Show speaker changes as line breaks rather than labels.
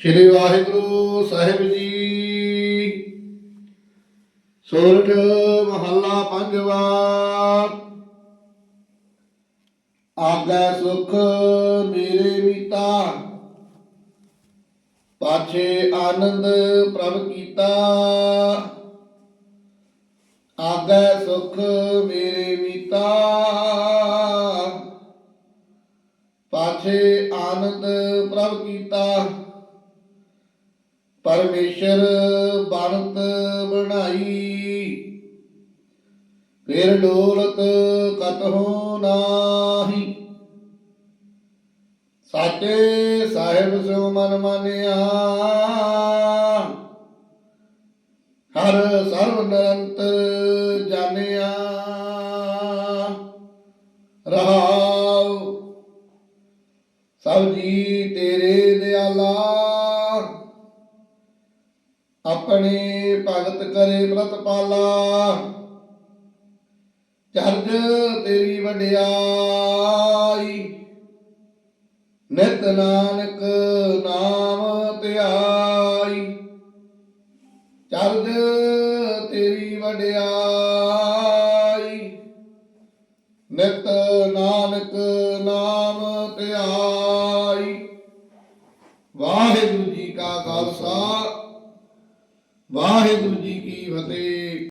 ਸ੍ਰੀ ਵਾਹਿਗੁਰੂ ਸਾਹਿਬ ਜੀ। ਸੋਰਠ ਮਹੱਲਾ ਪੰਜਵਾ। ਆਗਾ ਸੁਖ ਮੇਰੇ ਮੀਤਾ। ਪਾਛੇ ਆਨੰਦ ਪ੍ਰਭ ਕੀਤਾ। ਆਗਾ ਸੁਖ ਮੇਰੇ ਮੀਤਾ। ਪਾਛੇ ਆਨੰਦ ਪ੍ਰਭ ਕੀਤਾ। ਪਰਮੇਸ਼ਰ ਬਣਤ ਬਣਾਈ। ਫਿਰ ਡੋਲਤ ਕਤਹੁ ਨਾਹੀ। ਸਾਚੇ ਸਾਹਿਬ ਸਿਉ ਮਨ ਮਾਨਿਆ। ਹਰ ਸਰਬ ਨਿਰੰਤਰ ਜਾਣਿਆ। ਰਹਾਉ। ਸਭ ਜੀ ਤੇਰੇ ਦਿਆਲਾ। ਆਪਣੇ ਭਗਤ ਕਰੇ ਪ੍ਰਤਪਾਲਾ। ਚਰਜ ਤੇਰੀ ਵਡਿਆਈ, ਨਿਤ ਨਾਨਕ ਨਾਮ ਧਿਆਈ। ਚਰਜ ਤੇਰੀ ਵਡਿਆਈ, ਨਿਤ ਨਾਨਕ ਨਾਮ ਧਿਆਈ। ਵਾਹਿਗੁਰੂ ਜੀ ਕਾ ਖਾਲਸਾ। ਵਾਹਿਗੁਰੂ ਜੀ ਕੀ ਫਤਿਹ।